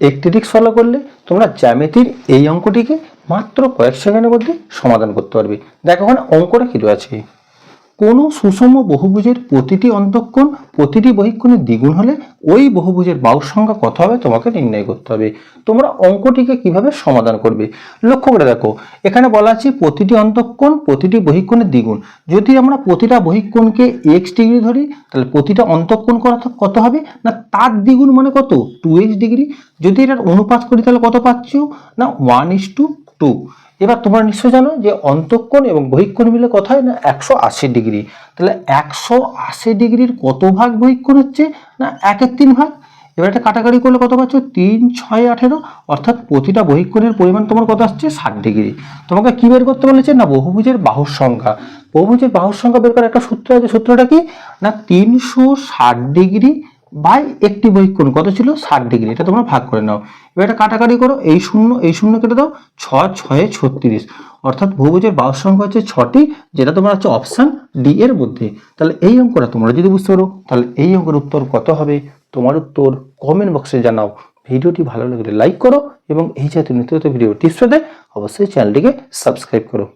একটি tricks follow করলে তোমরা জ্যামিতির এই অঙ্কটিকে মাত্র কয়েক সেকেন্ডের মধ্যে সমাধান করতে পারবে। দেখো ওখানে অঙ্কটা কিছু আছে কোনো সুষম বহুভুজের প্রতিটি অন্তঃকোণ, প্রতিটি বহিঃকোণের দ্বিগুণ হলে ওই বহুভুজের বাহুর সংখ্যা কত হবে তোমাকে নির্ণয় করতে হবে। তোমরা অঙ্কটিকে কীভাবে সমাধান করবে? লক্ষ্য করে দেখো, এখানে বলা আছে প্রতিটি অন্তঃকোণ, প্রতিটি বহিঃকোণের দ্বিগুণ। যদি আমরা প্রতিটা বহিঃকোণকে এক্স ডিগ্রি ধরি, তাহলে প্রতিটা অন্তঃকোণ কত হবে? না, তার দ্বিগুণ মানে কত? Two x degree. যদি এটার অনুপাত করি, তাহলে কত পাচ্ছ? না ওয়ান ইস টু টু এবার তোমরা নিশ্চয়ই জানো যে অন্তঃকোণ এবং বহিঃকোণ মিলে কত হয় না একশো আশি ডিগ্রি। তাহলে একশো আশি ডিগ্রির কত ভাগ বহিঃকোণ হচ্ছে না একের তিন ভাগ? এবার একটা কাটাকাটি করলে কত পাচ্ছ? তিন, ছয়, আঠেরো। অর্থাৎ প্রতিটা বহিঃকোণের পরিমাণ তোমার কত আসছে? ষাট ডিগ্রি। তোমাকে কী বের করতে বলেছে? না, বহুভুজের বাহুর সংখ্যা। বহুভুজের বাহুর সংখ্যা বের করার একটা সূত্র আছে। সূত্রটা কি? না, তিনশো ষাট ডিগ্রি বাই একটি বহিঃকোণ কত ছিল? ষাট ডিগ্রি এটা তোমরা ভাগ করে নাও। এবার এটা কাটাকাটি করো। এই শূন্য এই শূন্য কেটে দাও। ছ, ছয়ে ছত্রিশ। অর্থাৎ বহুভুজের বাহুর সংখ্যা হচ্ছে ছটি, যেটা তোমার হচ্ছে অপশান ডি এর মধ্যে। তাহলে এই অঙ্কটা তোমরা যদি বুঝতে পারো, তাহলে এই অঙ্কের উত্তর কত হবে? তোমার উত্তর কমেন্ট বক্সে জানাও। ভিডিওটি ভালো লাগলে লাইক করো এবং এই জাতীয় নিত্য ভিডিও টিপস পেতে অবশ্যই চ্যানেলটিকে সাবস্ক্রাইব করো।